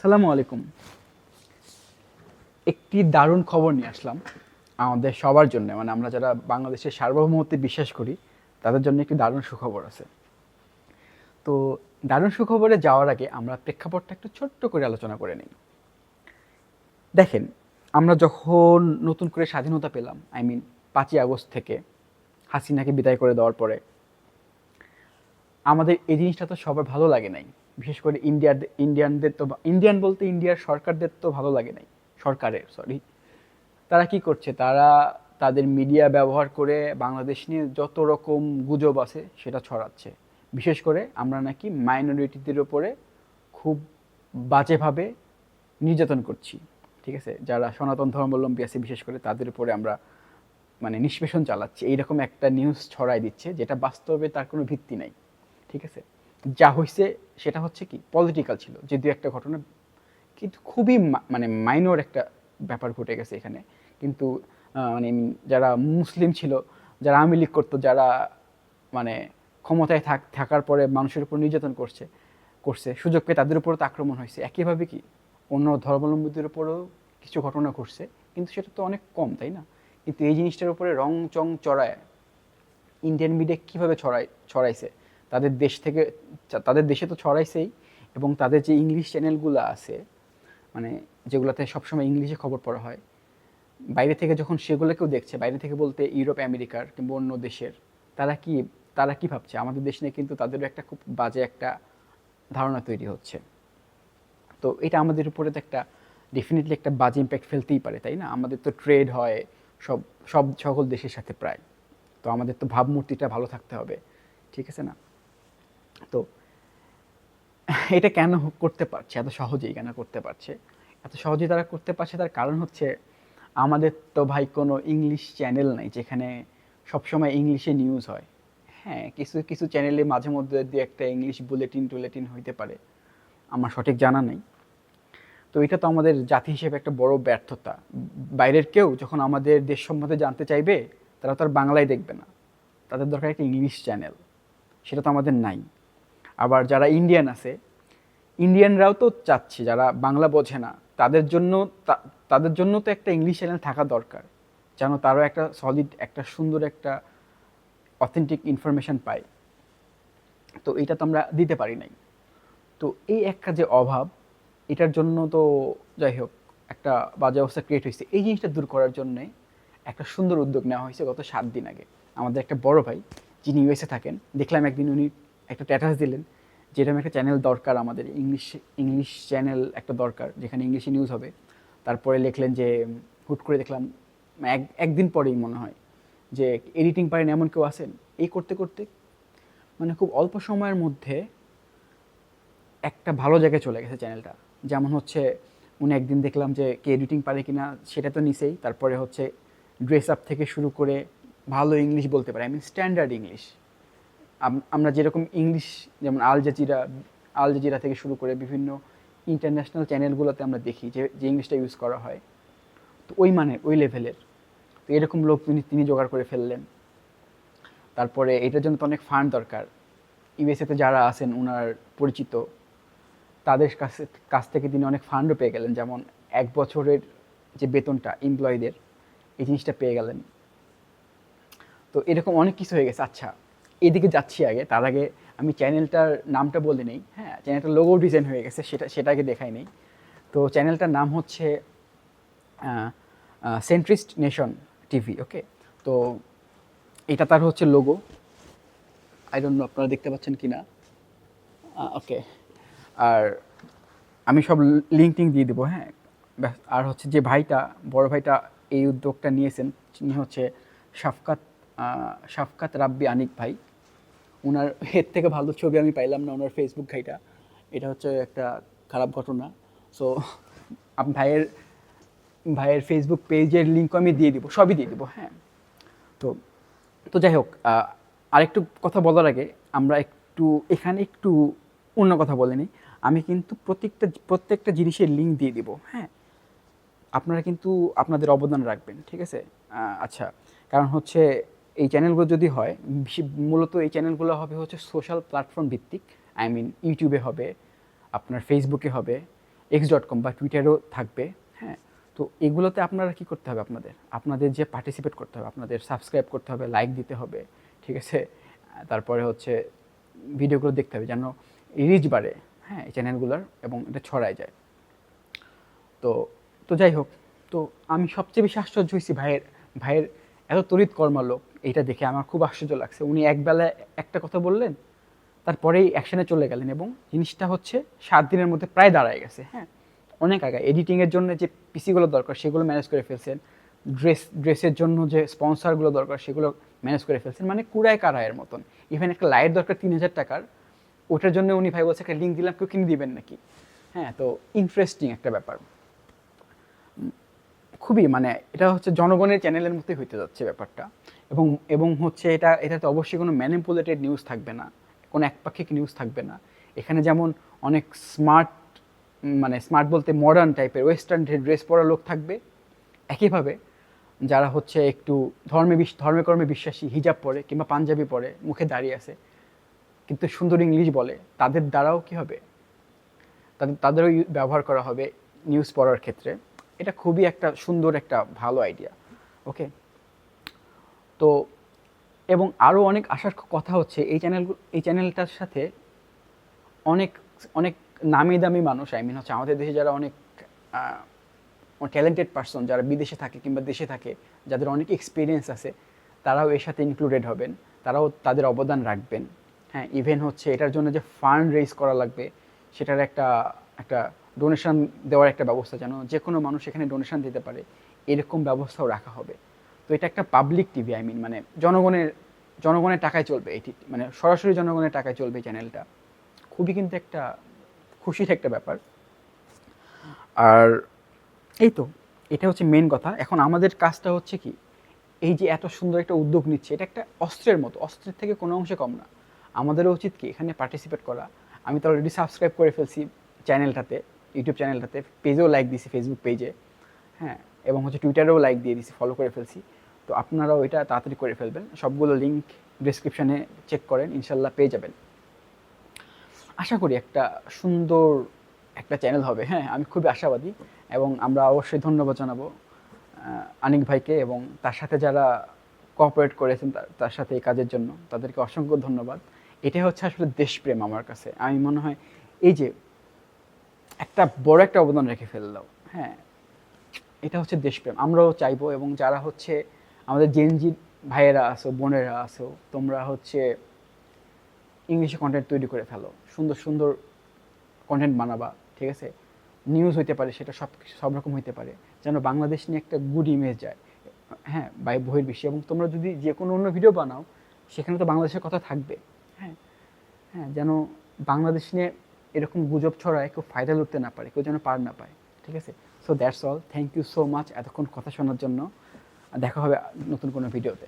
সালামু আলাইকুম। একটি দারুণ খবর নিয়ে আসলাম আমাদের সবার জন্য। মানে আমরা যারা বাংলাদেশের সার্বভৌমত্বে বিশ্বাস করি, তাদের জন্য একটি দারুণ সুখবর আছে। তো দারুণ সুখবরে যাওয়ার আগে আমরা প্রেক্ষাপটটা একটু ছোট্ট করে আলোচনা করে নিই। দেখেন, আমরা যখন নতুন করে স্বাধীনতা পেলাম আই মিন পাঁচই আগস্ট থেকে হাসিনাকে বিদায় করে দেওয়ার পরে, আমাদের এই জিনিসটা তো সবার ভালো লাগে নাই। বিশেষ করে ইন্ডিয়ার ইন্ডিয়ানদের তো ইন্ডিয়ান বলতে ইন্ডিয়ার সরকারদের তো ভালো লাগে নাই সরকারের সরি তারা কি করছে? তারা তাদের মিডিয়া ব্যবহার করে বাংলাদেশ নিয়ে যত রকম গুজব আছে সেটা ছড়াচ্ছে। বিশেষ করে আমরা নাকি মাইনরিটিদের উপরে খুব বাজেভাবে নির্যাতন করছি, ঠিক আছে? যারা সনাতন ধর্মাবলম্বী আছে, বিশেষ করে তাদের উপরে আমরা মানে নিষ্পেষণ চালাচ্ছি। এইরকম একটা নিউজ ছড়াই দিচ্ছে, যেটা বাস্তবে তার কোনো ভিত্তি নাই, ঠিক আছে? যা হয়েছে সেটা হচ্ছে কি পলিটিক্যাল ছিল, যে দু একটা ঘটনা কিন্তু খুবই মানে মাইনর একটা ব্যাপার ঘটে গেছে এখানে। কিন্তু মানে যারা মুসলিম ছিল, যারা আওয়ামী লীগ করতো, যারা মানে ক্ষমতায় থাক, থাকার পরে মানুষের উপর নির্যাতন করছে করছে, সুযোগ পেয়ে তাদের উপরও তো আক্রমণ হয়েছে। একইভাবে কি, অন্য ধর্মাবলম্বীদের উপরেও কিছু ঘটনা ঘটছে, কিন্তু সেটা তো অনেক কম, তাই না? কিন্তু এই জিনিসটার উপরে রং চং চড়ায় ইন্ডিয়ান মিডিয়া কীভাবে ছড়ায়, ছড়াইছে? তাদের দেশ থেকে, তাদের দেশে তো ছড়াইছেই এবং তাদের যে ইংলিশ চ্যানেলগুলো আছে মানে যেগুলোতে সবসময় ইংলিশে খবর পড়া হয়, বাইরে থেকে যখন সেগুলোকেও দেখছে, বাইরে থেকে বলতে ইউরোপ আমেরিকার কিংবা অন্য দেশের, তারা কি তারা কি ভাবছে? আমাদের দেশ নিয়ে কিন্তু তাদেরও একটা খুব বাজে একটা ধারণা তৈরি হচ্ছে। তো এটা আমাদের উপরে তো একটা ডেফিনেটলি একটা বাজে ইম্প্যাক্ট ফেলতেই পারে, তাই না? আমাদের তো ট্রেড হয় সব সব সকল দেশের সাথে প্রায়। তো আমাদের তো ভাবমূর্তিটা ভালো থাকতে হবে, ঠিক আছে না? তো এটা কেন করতে পারছে? এত সহজেই কেন করতে পারছে? এত সহজেই তারা করতে পারছে, তার কারণ হচ্ছে আমাদের তো ভাই কোনো ইংলিশ চ্যানেল নাই যেখানে সবসময় ইংলিশে নিউজ হয়। হ্যাঁ কিছু কিছু চ্যানেলে মাঝে মধ্যে দু একটা ইংলিশ বুলেটিন টুলেটিন হইতে পারে। আমার সঠিক জানা নেই। তো এটা তো আমাদের জাতি হিসেবে একটা বড় ব্যর্থতা। বাইরের কেউ যখন আমাদের দেশ সম্বন্ধে জানতে চাইবে, তারা তো আর বাংলায় দেখবে না। তাদের দরকার একটা ইংলিশ চ্যানেল সেটা তো আমাদের নাই। আবার যারা ইন্ডিয়ান আছে ইন্ডিয়ানরাও তো চাচ্ছে, যারা বাংলা বোঝে না, তাদের জন্য তাদের জন্য তো একটা ইংলিশ চ্যানেল থাকা দরকার, যেন তারও একটা সলিড একটা সুন্দর, একটা অথেন্টিক ইনফরমেশন পায়। তো এটা তো আমরা দিতে পারি নাই। তো এই একটা যে অভাব, এটার জন্য তো যাই হোক, একটা বাজে অবস্থা ক্রিয়েট হয়েছে। এই জিনিসটা দূর করার জন্যে একটা সুন্দর উদ্যোগ নেওয়া হয়েছে গত সাত দিন আগে। আমাদের একটা বড় ভাই, যিনি ইউএসএ থাকেন, দেখলাম একদিন উনি একটা স্ট্যাটাস দিলেন যে এরকম একটা চ্যানেল দরকার আমাদের ইংলিশ ইংলিশ চ্যানেল একটা দরকার, যেখানে ইংলিশে নিউজ হবে। তারপরে লিখলেন যে, হুট করে দেখলাম, এক, একদিন পরেই মনে হয় যে এডিটিং পারেন এমন কেউ আছেন? এই করতে করতে মানে খুব অল্প সময়ের মধ্যে একটা ভালো জায়গায় চলে গেছে চ্যানেলটা যেমন হচ্ছে, উনি একদিন দেখলাম যে, কে এডিটিং পারে কি না সেটা তো নিছেই। তারপরে হচ্ছে ড্রেস আপ থেকে শুরু করে ভালো ইংলিশ বলতে পারে আই মিন স্ট্যান্ডার্ড ইংলিশ আমরা যেরকম ইংলিশ, যেমন আল জাজিরা আল জাজিরা থেকে শুরু করে বিভিন্ন ইন্টারন্যাশনাল চ্যানেলগুলোতে আমরা দেখি যে যে ইংলিশটা ইউজ করা হয়। তো ওই মানের, ওই লেভেলের তো এরকম লোক তিনি তিনি জোগাড় করে ফেললেন। তারপরে এটার জন্য তো অনেক ফান্ড দরকার। ইউএসএতে যারা আছেন ওনার পরিচিত, তাদের কাছে, কাছ থেকে তিনি অনেক ফান্ডও পেয়ে গেলেন। যেমন এক বছরের যে বেতনটা এমপ্লয়ীদের এই জিনিসটা পেয়ে গেলেন। তো এরকম অনেক কিছু হয়ে গেছে। আচ্ছা এদিকে যাচ্ছি আগে। তার আগে আমি চ্যানেলটার নামটা বলে নেই। হ্যাঁ চ্যানেলটার লোগো ডিজাইন হয়ে গেছে সেটা সেটাকে দেখাই নেই। তো চ্যানেলটার নাম হচ্ছে সেন্ট্রিস্ট নেশন টিভি ওকে তো এটা তার হচ্ছে লোগো আই ডোন্ট নো আপনারা দেখতে পাচ্ছেন কি না ওকে আর আমি সব লিঙ্ক টিঙ্ক দিয়ে দেবো হ্যাঁ? আর হচ্ছে যে ভাইটা বড় ভাইটা এই উদ্যোগটা নিয়েছেন তিনি হচ্ছে শাফকাত আহ, শাফকাত রাব্বি আনিক ভাই। ওনার এর থেকে ভালো ছবি আমি পাইলাম না ওনার ফেসবুক ঘাইটা। এটা হচ্ছে একটা খারাপ ঘটনা। সো ভাইয়ের ভাইয়ের ফেসবুক পেজের লিঙ্কও আমি দিয়ে দিব, সবই দিয়ে দিব হ্যাঁ। তো তো যাই হোক আরেকটু কথা বলার আগে আমরা একটু, এখানে একটু অন্য কথা বলে নিই। আমি কিন্তু প্রত্যেকটা প্রত্যেকটা জিনিসের লিঙ্ক দিয়ে দিব হ্যাঁ। আপনারা কিন্তু আপনাদের অবদান রাখবেন, ঠিক আছে? আচ্ছা কারণ হচ্ছে এই চ্যানেলগুলো যদি হয় মূলত এই চ্যানেলগুলো হবে হচ্ছে সোশ্যাল প্ল্যাটফর্ম ভিত্তিক। আই মিন ইউটিউবে হবে, আপনার ফেসবুকে হবে এক্স ডট কম বা টুইটারও থাকবে হ্যাঁ। তো এগুলোতে আপনারা কি করতে হবে আপনাদের? আপনাদের যে পার্টিসিপেট করতে হবে, আপনাদের সাবস্ক্রাইব করতে হবে লাইক দিতে হবে, ঠিক আছে? তারপরে হচ্ছে ভিডিওগুলো দেখতে হবে যেন রিচ বাড়ে হ্যাঁ এই চ্যানেলগুলোর এবং এটা ছড়ায় যায়। তো তো যাই হোক, তো আমি সবচেয়ে বেশি আশ্চর্য হয়েছি ভাইয়ের ভাইয়ের এত তড়িৎ কর্মালোক। এইটা দেখে আমার খুব আশ্চর্য লাগছে। উনি একবেলা একটা কথা বললেন, তারপরেই অ্যাকশনে চলে গেলেন এবং জিনিসটা হচ্ছে সাত দিনের মধ্যে প্রায় দাঁড়ায় গেছে হ্যাঁ? অনেক আগে এডিটিংয়ের জন্য যে পিসিগুলো দরকার, সেগুলো ম্যানেজ করে ফেলছেন। ড্রেস ড্রেসের জন্য যে স্পন্সরগুলো দরকার, সেগুলো ম্যানেজ করে ফেলছেন। মানে কুড়ায় কারায়ের মতন। ইভেন একটা লাইট দরকার তিন হাজার টাকার, ওটার জন্য উনি ভাই বলছে, একটা লিঙ্ক দিলাম, কেউ কিনে দিবেন নাকি? হ্যাঁ তো ইন্টারেস্টিং একটা ব্যাপার। খুবই মানে এটা হচ্ছে জনগণের চ্যানেলের মতোই হইতে যাচ্ছে ব্যাপারটা। এবং এবং হচ্ছে এটা, এটাতে অবশ্যই কোনো ম্যানিপুলেটেড নিউজ থাকবে না। কোনো একপাক্ষিক নিউজ থাকবে না। এখানে যেমন অনেক স্মার্ট মানে স্মার্ট বলতে মডার্ন টাইপের ওয়েস্টার্ন ড্রেস পরা লোক থাকবে। একইভাবে যারা হচ্ছে একটু ধর্মে বিশ কর্মে বিশ্বাসী হিজাব পরে কিংবা পাঞ্জাবি পরে, মুখে দাঁড়িয়ে আছে, কিন্তু সুন্দর ইংলিশ বলে, তাদের দ্বারাও কি হবে? তাদের তাদেরও ব্যবহার করা হবে নিউজ পড়ার ক্ষেত্রে। এটা খুবই একটা সুন্দর একটা ভালো আইডিয়া ওকে তো, এবং আরও অনেক আসার কথা হচ্ছে, এই চ্যানেল এই চ্যানেলটার সাথে অনেক অনেক নামি দামি মানুষ আই মিন হচ্ছে আমাদের দেশে যারা অনেক ট্যালেন্টেড পার্সন যারা বিদেশে থাকে কিংবা দেশে থাকে, যাদের অনেক এক্সপিরিয়েন্স আছে, তারাও এর সাথে ইনক্লুডেড হবেন, তারাও তাদের অবদান রাখবেন। হ্যাঁ ইভেন হচ্ছে এটার জন্য যে ফান্ড রেজ করা লাগবে, সেটার একটা একটা ডোনেশন দেওয়ার একটা ব্যবস্থা যেন যে কোনো মানুষ এখানে ডোনেশন দিতে পারে, এরকম ব্যবস্থাও রাখা হবে। তো এটা একটা পাবলিক টিভি আই মিন মানে জনগণের জনগণের টাকায় চলবে এটি মানে সরাসরি জনগণের টাকায় চলবে চ্যানেলটা খুবই কিন্তু একটা খুশির একটা ব্যাপার। আর এই তো, এটা হচ্ছে মেন কথা। এখন আমাদের কাজটা হচ্ছে কি, এই যে এত সুন্দর একটা উদ্যোগ নিচ্ছে, এটা একটা অস্ত্রের মতো, অস্ত্রের থেকে কোনো অংশে কম না। আমাদেরও উচিত কি, এখানে পার্টিসিপেট করা। আমি তো অলরেডি সাবস্ক্রাইব করে ফেলছি চ্যানেলটাতে ইউটিউব চ্যানেলটাতে পেজেও লাইক দিছি ফেসবুক পেজে হ্যাঁ এবং হচ্ছে টুইটারেও লাইক দিয়ে দিছি ফলো করে ফেলছি। তো আপনারাও এটা তাড়াতাড়ি করে ফেলবেন। সবগুলো লিঙ্ক ডিসক্রিপশানে চেক করেন, ইনশাল্লাহ পেয়ে যাবেন। আশা করি একটা সুন্দর একটা চ্যানেল হবে হ্যাঁ আমি খুবই আশাবাদী এবং আমরা অবশ্যই ধন্যবাদ জানাব আনিক ভাইকে এবং তার সাথে যারা কোঅপারেট করেছেন তার- সাথে এই কাজের জন্য, তাদেরকে অসংখ্য ধন্যবাদ। এটাই হচ্ছে আসলে দেশপ্রেম আমার কাছে। আমি মনে হয় এই যে একটা বড় একটা অবদান রেখে ফেললাম হ্যাঁ এটা হচ্ছে দেশপ্রেম। আমরাও চাইব এবং যারা হচ্ছে আমাদের জেনজি ভাইয়েরা আসো বোনেরা আসো তোমরা হচ্ছে ইংলিশে কন্টেন্ট তৈরি করে ফেলো। সুন্দর সুন্দর কন্টেন্ট বানাবা ঠিক আছে? নিউজ হইতে পারে সেটা সব সব রকম হইতে পারে। যেন বাংলাদেশ নিয়ে একটা গুড ইমেজ যায়। হ্যাঁ বাই বহির বিশ্বে এবং তোমরা যদি যে কোনো অন্য ভিডিও বানাও সেখানে তো বাংলাদেশের কথা থাকবে। হ্যাঁ। হ্যাঁ যেন বাংলাদেশ নিয়ে এরকম গুজব ছড়ায় কেউ ফায়দা লুটতে না পারে কেউ যেন পার না পায় ঠিক আছে? So that's all thank you so much এতক্ষণ কথা শোনার জন্য। দেখা হবে নতুন কোনো ভিডিওতে।